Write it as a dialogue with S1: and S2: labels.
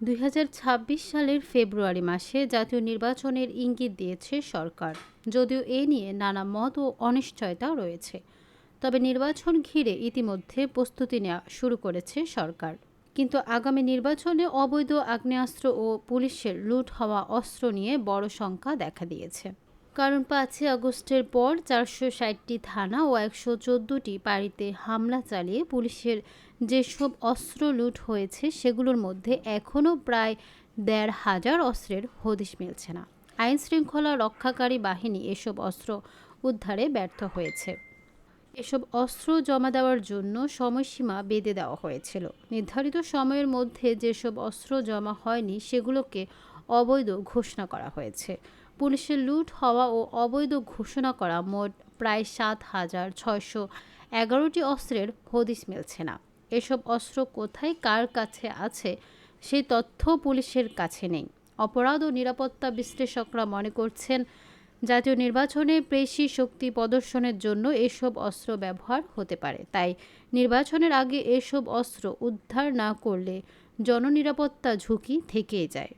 S1: দুই হাজার ছাব্বিশ সালের ফেব্রুয়ারি মাসে জাতীয় নির্বাচনের ইঙ্গিত দিয়েছে সরকার। যদিও এ নিয়ে নানা মত ও অনিশ্চয়তা রয়েছে। তবে নির্বাচন ঘিরে ইতিমধ্যে প্রস্তুতি নেওয়া শুরু করেছে সরকার। কিন্তু আগামী নির্বাচনে অবৈধ আগ্নেয়াস্ত্র ও পুলিশের লুট হওয়া অস্ত্র নিয়ে বড় শঙ্কা দেখা দিয়েছে। কারণ পাঁচই আগস্টের পর চারশো ষাটটি থানা ও একশো চোদ্দোটি বাড়িতে হামলা চালিয়ে পুলিশের যেসব অস্ত্র লুট হয়েছে সেগুলোর মধ্যে এখনও প্রায় দেড় হাজার অস্ত্রের হদিশ মিলছে না। আইন শৃঙ্খলা রক্ষাকারী বাহিনী এসব অস্ত্র উদ্ধারে ব্যর্থ হয়েছে। এসব অস্ত্র জমা দেওয়ার জন্য সময়সীমা বেঁধে দেওয়া হয়েছিল। নির্ধারিত সময়ের মধ্যে যেসব অস্ত্র জমা হয়নি সেগুলোকে অবৈধ ঘোষণা করা হয়েছে। পুলিশের লুট হওয়া ও অবৈধ ঘোষণা করা মোট প্রায় সাত হাজার ছয়শো এগারোটি অস্ত্রের হদিশ মিলছে না। এসব অস্ত্র কোথায়, কার কাছে আছে সেই তথ্য পুলিশের কাছে নেই। অপরাধ ও নিরাপত্তা বিশ্লেষকরা মনে করছেন, জাতীয় নির্বাচনে পেশি শক্তি প্রদর্শনের জন্য এসব অস্ত্র ব্যবহার হতে পারে। তাই নির্বাচনের আগে এসব অস্ত্র উদ্ধার না করলে জননিরাপত্তা ঝুঁকি থেকেই যায়।